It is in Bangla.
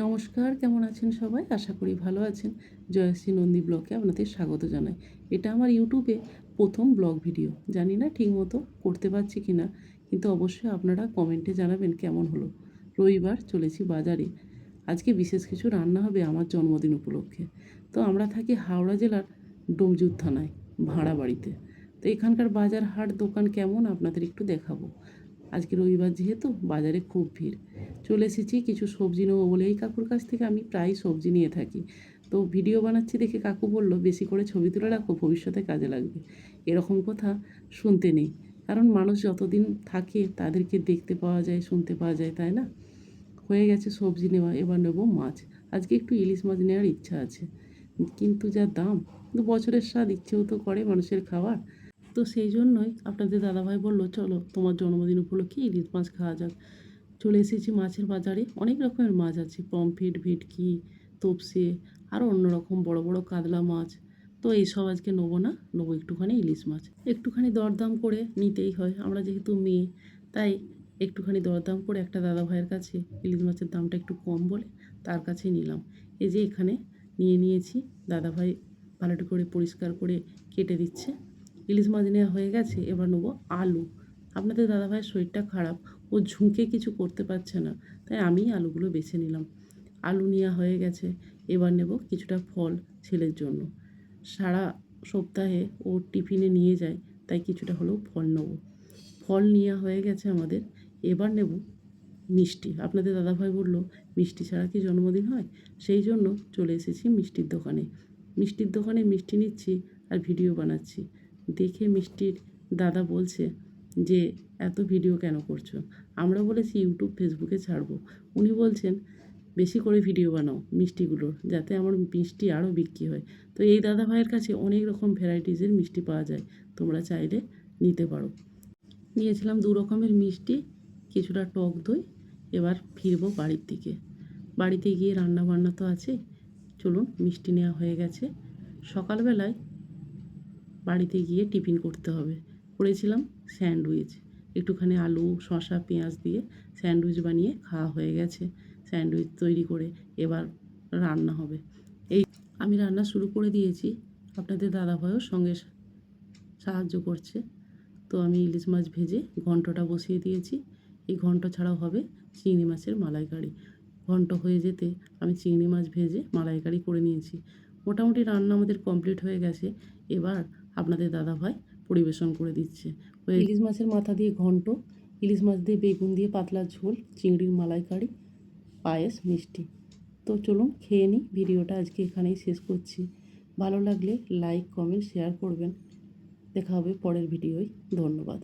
নমস্কার, কেমন আছেন সবাই? আশা করি ভালো আছেন। জয়শ্রী নন্দী ব্লগে আপনাদের স্বাগত জানাই। এটা আমার ইউটিউবে প্রথম ব্লগ ভিডিও। জানি না ঠিকমতো করতে পারছি কি না, কিন্তু অবশ্যই আপনারা কমেন্টে জানাবেন কেমন হলো। রবিবার চলেছি বাজারে। আজকে বিশেষ কিছু রান্না হবে আমার জন্মদিন উপলক্ষে। তো আমরা থাকি হাওড়া জেলার ডোমজুর থানায় ভাড়া বাড়িতে তো এখানকার বাজার হাট দোকান কেমন? আপনাদের একটু দেখাবো। আজকে রবিবার যেহেতু বাজারে খুব ভিড়। চলে এসেছি কিছু সবজি নেব বলে। এই কাকুর কাছ থেকে আমি প্রায় সবজি নিয়ে থাকি। তো ভিডিও বানাচ্ছি দেখে কাকু বলল, বেশি করে ছবি তুলে রাখো, ভবিষ্যতে কাজে লাগবে। এরকম কথা শুনতে নেই। কারণ মানুষ যতদিন থাকে তাদেরকে দেখতে পাওয়া যায়, শুনতে পাওয়া যায়, তাই না? হয়ে গেছে সবজি নেওয়া, এবার নেব মাছ। আজকে একটু ইলিশ মাছ নেওয়ার ইচ্ছা আছে। কিন্তু যা দাম কিন্তু বছরের স্বাদ ইচ্ছেও তো করে মানুষের খাওয়ার। তো সেই জন্যই আপনাদের দাদাভাই বলল, চলো তোমার জন্মদিন উপলক্ষে ইলিশ মাছ খাওয়া যাক। চলে এসেছি মাছের বাজারে। অনেক রকমের মাছ আছে, পমফ্রেট, ভেটকি, তপসে, আরও অন্য রকম বড় বড় কাতলা মাছ। তো এইসব আজকে নেব না, নেব একটুখানি ইলিশ মাছ। একটুখানি দরদাম করে নিতেই হয়, আমরা যেহেতু মেয়ে, তাই একটুখানি দরদাম করে একটা দাদা ভাইয়ের কাছে ইলিশ মাছের দামটা একটু কম বলে তার কাছে নিলাম। এই যে এখানে নিয়ে নিয়েছি দাদা ভাই ভালোটি করে পরিষ্কার করে কেটে দিচ্ছে। ইলিশ মাছ নেওয়া হয়ে গেছে, এবার নেব আলু। আপনাদের দাদাভাইয়ের শরীরটা খারাপ, ও ঝুঁকে কিছু করতে পারছে না, তাই আমি আলুগুলো বেছে নিলাম। আলু নেওয়া হয়ে গেছে, এবার নেব কিছুটা ফল ছেলের জন্য। সারা সপ্তাহে ও টিফিনে নিয়ে যায়, তাই কিছুটা হলেও ফল নেব। ফল নেওয়া হয়ে গেছে আমাদের, এবার নেব মিষ্টি। আপনাদের দাদাভাই বলল, মিষ্টি ছাড়া কি জন্মদিন হয়? সেই জন্য চলে এসেছি মিষ্টির দোকানে। মিষ্টির দোকানে মিষ্টি নিচ্ছি আর ভিডিও বানাচ্ছি। দেখে মিষ্টির দাদা বলছে যে, এত ভিডিও কেন করছ? আমরা বলেছি, ইউটিউব, ফেসবুকে ছাড়বো। উনি বলছেন, বেশি করে ভিডিও বানাও মিষ্টিগুলোর, যাতে আমার মিষ্টি আরও বিক্রি হয়। তো এই দাদা ভাইয়ের কাছে অনেক রকম ভ্যারাইটিসের মিষ্টি পাওয়া যায়, তোমরা চাইলে নিতে পারো। নিয়েছিলাম দু রকমের মিষ্টি, কিছুটা টক দই, এবার ফিরবো বাড়ির দিকে। বাড়িতে গিয়ে রান্না বান্না তো আছে, চলুন মিষ্টি নেওয়া হয়ে গেছে। সকালবেলায় বাড়িতে গিয়ে টিফিন করতে হবে। করেছিলাম স্যান্ডউইচ। একটুখানি আলু, শসা, পেঁয়াজ দিয়ে স্যান্ডউইচ বানিয়ে খাওয়া হয়ে গেছে। স্যান্ডউইচ তৈরি করে এবার রান্না হবে। এই আমি রান্না শুরু করে দিয়েছি। আপনাদের দাদা দাদাভাইও সঙ্গে সাহায্য করছে। তো আমি ইলিশ মাছ ভেজে ঘন্টটা বসিয়ে দিয়েছি। এই ঘন্ট ছাড়াও হবে চিংড়ি মাছের মালাইকারি। ঘন্ট হয়ে যেতে আমি চিংড়ি মাছ ভেজে মালাইকারি করে নিয়েছি। মোটামুটি রান্না আমাদের কমপ্লিট হয়ে গেছে। এবার আপনাদের দাদাভাই পরিবেশন করে দিচ্ছে। ইলিশ মাছের মাথা দিয়ে ঘন্ট, ইলিশ মাছ দিয়ে বেগুন দিয়ে পাতলা ঝোল, চিংড়ির মালাইকারি, পায়েস, মিষ্টি। তো চলুন খেয়ে নিই, ভিডিওটা আজকে এখানেই শেষ করছি। ভালো লাগলে লাইক, কমেন্ট, শেয়ার করবেন। দেখা হবে পরের ভিডিওয়। ধন্যবাদ।